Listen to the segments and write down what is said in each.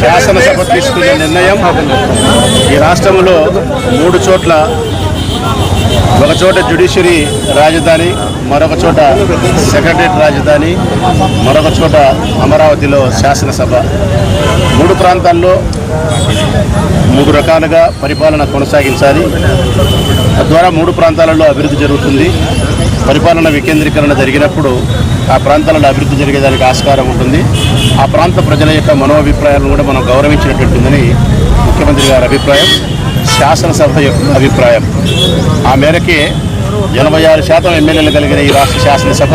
శాసనసభ తీసుకునే నిర్ణయం ఈ రాష్ట్రంలో మూడు చోట్ల ఒక చోట జ్యుడిషియరీ రాజధాని మరొక చోట సెక్రటరేట్ రాజధాని మరొక చోట అమరావతిలో శాసనసభ. మూడు ప్రాంతాల్లో మూడు రకాలుగా పరిపాలన కొనసాగించాలి. తద్వారా మూడు ప్రాంతాలలో అభివృద్ధి జరుగుతుంది. పరిపాలన వికేంద్రీకరణ జరిగినప్పుడు ఆ ప్రాంతాలలో అభివృద్ధి జరిగేదానికి ఆస్కారం ఉంటుంది. ఆ ప్రాంత ప్రజల యొక్క మనోభిప్రాయాలను కూడా మనం గౌరవించినట్టు ముఖ్యమంత్రి గారి అభిప్రాయం శాసనసభ యొక్క అభిప్రాయం. ఆ మేరకే ఎనభై ఆరు శాతం ఎమ్మెల్యేలు కలిగిన ఈ రాష్ట్ర శాసనసభ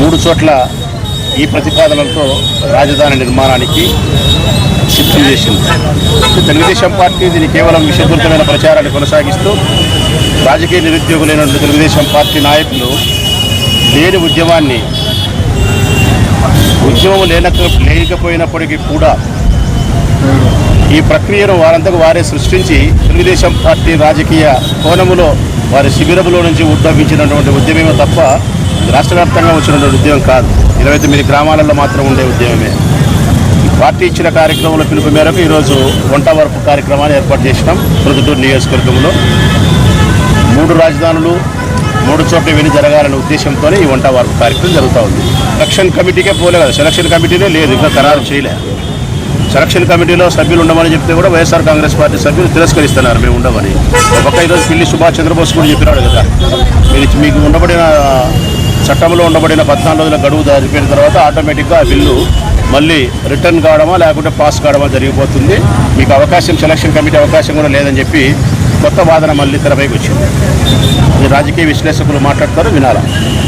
మూడు చోట్ల ఈ ప్రతిపాదనలతో రాజధాని నిర్మాణానికి సిద్ధం చేసింది. తెలుగుదేశం పార్టీ దీన్ని కేవలం విషపూరితమైన ప్రచారాన్ని కొనసాగిస్తూ రాజకీయ నిరుద్యోగులైనటువంటి తెలుగుదేశం పార్టీ నాయకులు లేని ఉద్యమాన్ని ఉద్యమం లేనక లేకపోయినప్పటికీ కూడా ఈ ప్రక్రియను వారంతకు వారే సృష్టించి తెలుగుదేశం పార్టీ రాజకీయ కోణములో వారి శిబిరములో నుంచి ఉద్భవించినటువంటి ఉద్యమమే తప్ప రాష్ట్ర వ్యాప్తంగా వచ్చినటువంటి ఉద్యమం కాదు. ఇరవై తొమ్మిది గ్రామాలలో మాత్రం ఉండే ఉద్యమమే. పార్టీ ఇచ్చిన కార్యక్రమంలో పిలుపు మేరకు ఈరోజు వంట వరపు కార్యక్రమాన్ని ఏర్పాటు చేసినాం. ప్రొద్దుటూరు నియోజకవర్గంలో. మూడు రాజధానులు మూడు చోట్ల విని జరగాలనే ఉద్దేశంతో ఈ వంట వరపు కార్యక్రమం జరుగుతూ ఉంది. సెలక్షన్ కమిటీకే పోలే కదా. సెలక్షన్ కమిటీనే లేదు. ఇంకా ఖరారు చేయలే. సెలక్షన్ కమిటీలో సభ్యులు ఉండమని చెప్తే కూడా వైఎస్ఆర్ కాంగ్రెస్ పార్టీ సభ్యులు తిరస్కరిస్తున్నారు. మేము ఉండమని. ఒక ఈరోజు పిల్లి సుభాష్ చంద్రబోస్ కూడా చెప్పినాడు కదా. మీరు మీకు ఉండబడిన చట్టంలో ఉండబడిన పద్నాలుగు రోజుల గడువు దాటిపోయిన తర్వాత ఆటోమేటిక్గా ఆ బిల్లు మళ్ళీ రిటర్న్ కావడమా లేకుంటే పాస్ కావడమా జరిగిపోతుంది. మీకు అవకాశం సెలక్షన్ కమిటీ అవకాశం కూడా లేదని చెప్పి కొత్త వాదన మళ్ళీ తెరపైకి వచ్చింది. రాజకీయ విశ్లేషకులు మాట్లాడతారు వినాలా?